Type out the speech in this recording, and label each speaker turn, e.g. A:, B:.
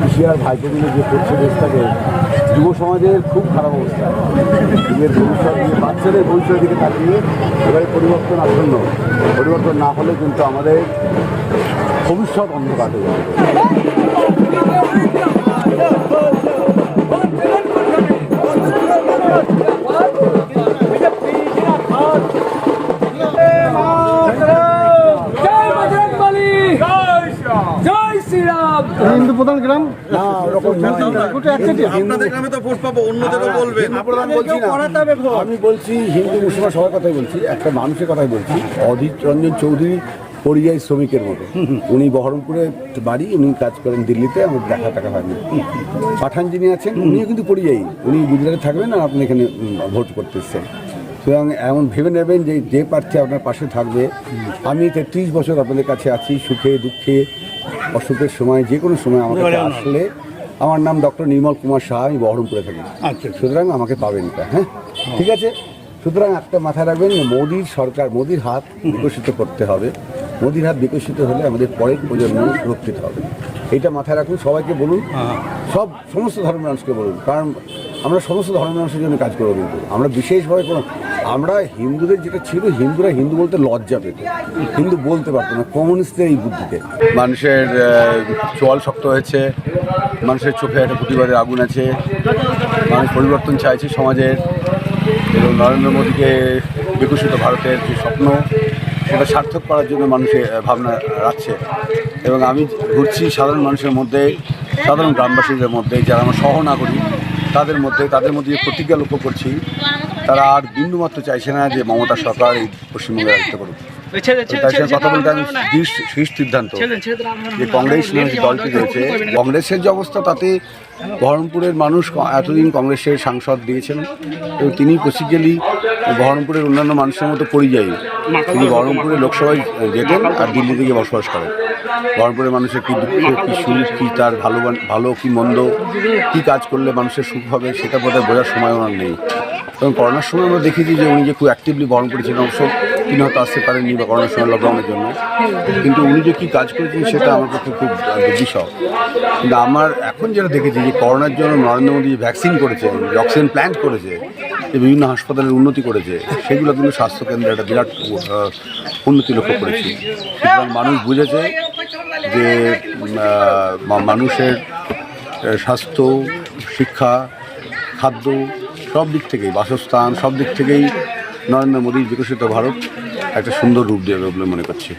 A: হুশিয়ার ভাইকে মিলে যে করছে দেশটাকে, যুব সমাজের খুব খারাপ অবস্থা। নিজের ভবিষ্যৎ বাচ্চাদের ভবিষ্যতের দিকে তাকিয়ে এবারে পরিবর্তন আসন্ন। পরিবর্তন না হলে কিন্তু আমাদের ভবিষ্যৎ অন্ধকার হয়ে যাবে।
B: প্রধান গ্রাম?
C: আপনাদের তো ভোট পাবো অন্যদেরও বলবেন।
A: আমি বলছি হিন্দু মুসলমান সবার কথাই বলছি একটা মানুষের কথাই বলছি। অধীর রঞ্জন চৌধুরী পরিযায়ী শ্রমিকের মতো। উনি বহরমপুরে বাড়ি উনি কাজ করেন দিল্লিতে আমার দেখা টাকা হয়নি। পাঠান যিনি আছেন উনিও কিন্তু পরিযায়ী। উনি গুজরাটে থাকবেন আর আপনি এখানে ভোট করতে এসছেন। সুতরাং এমন ভেবে নেবেন যে যে প্রার্থী আপনার পাশে থাকবে আমি তেত্রিশ বছর আপনাদের কাছে আছি সুখে দুঃখে অসুখের সময় যে কোনো সময় আমার কাছে আসলে আমার নাম ডক্টর নির্মল কুমার শাহ আমি বহরমপুরে থাকি।
B: আচ্ছা।
A: সুতরাং আমাকে পাবেন এটা হ্যাঁ? ঠিক আছে? সুতরাং একটা মাথায় রাখবেন যে মোদির সরকার মোদির হাত বিকশিত করতে হবে। মোদির হাত বিকশিত হলে আমাদের পরের প্রজন্ম সুরক্ষিত হবে। এটা মাথায় রাখুন সবাইকে বলুন সব সমস্ত ধর্মের মানুষকে বলুন কারণ আমরা সমস্ত ধর্মের মানুষের জন্য কাজ করব কিন্তু। আমরা বিশেষভাবে কোনো আমরা হিন্দুদের যেটা ছিল, হিন্দুরা হিন্দু বলতে লজ্জা পেত। হিন্দু বলতে পারতো না কমিউনিস্টদের এই বুদ্ধিতে। মানুষের চোয়াল শক্ত হয়েছে, মানুষের চোখে একটা প্রতিবাদের আগুন আছে, মানুষ পরিবর্তন চাইছে সমাজের। এবং নরেন্দ্র মোদীকে বিকশিত ভারতের যে স্বপ্ন, সেটা সার্থক করার জন্য মানুষে ভাবনা রাখছে। এবং আমি ঘুরছি সাধারণ মানুষের মধ্যে, সাধারণ গ্রামবাসীদের মধ্যে, যারা আমার সহনাগরিক তাদের মধ্যে তাদের মধ্যে যে প্রতিজ্ঞা লক্ষ্য করছি, তারা আর বিন্দুমাত্র চাইছে না যে মমতা সরকার এই পশ্চিমবঙ্গে রাজত্ব করুক কথা বলতে আমি শীর্ষ শীর্ষ সিদ্ধান্ত। যে কংগ্রেস নামে দলটি রয়েছে কংগ্রেসের যে অবস্থা তাতে বহরমপুরের মানুষ এতদিন কংগ্রেসের সাংসদ দিয়েছেন এবং তিনি বেসিক্যালি বহরমপুরের অন্যান্য মানুষের মতো পরিযায়ী। তিনি বহরমপুরে লোকসভায় যেতেন আর দিল্লি থেকে বসবাস করেন। বহরমপুরের মানুষের কী দুঃখ কী সুখ কী তার ভালো ভালো কী মন্দ কী কাজ করলে মানুষের সুখ হবে সেটা বোধহয় বোঝার সময় ওনার নেই। এবং করোনার সময় আমরা দেখেছি যে উনি যে খুব অ্যাক্টিভলি বহরমপুরে ছিলেন অবশ্য তিনি হয়তো আসতে পারেননি বা করোনার সময় লকডাউনের জন্য। কিন্তু উনি যে কী কাজ করেছেন সেটা আমার পক্ষে খুব দুর্বিষহ। কিন্তু আমার এখন যেটা দেখেছি যে করোনার জন্য নরেন্দ্র মোদী ভ্যাকসিন করেছে অক্সিজেন প্ল্যান্ট করেছে, যে বিভিন্ন হাসপাতালের উন্নতি করেছে, সেগুলো কিন্তু স্বাস্থ্যকেন্দ্রে একটা বিরাট উন্নতি লক্ষ্য করেছি। সুতরাং মানুষ বুঝেছে যে মানুষের স্বাস্থ্য, শিক্ষা, খাদ্য, সব দিক থেকেই, বাসস্থান, সব দিক থেকেই নরেন্দ্র মোদীর বিকশিত ভারত একটা সুন্দর রূপ দেবে বলে মনে করছি।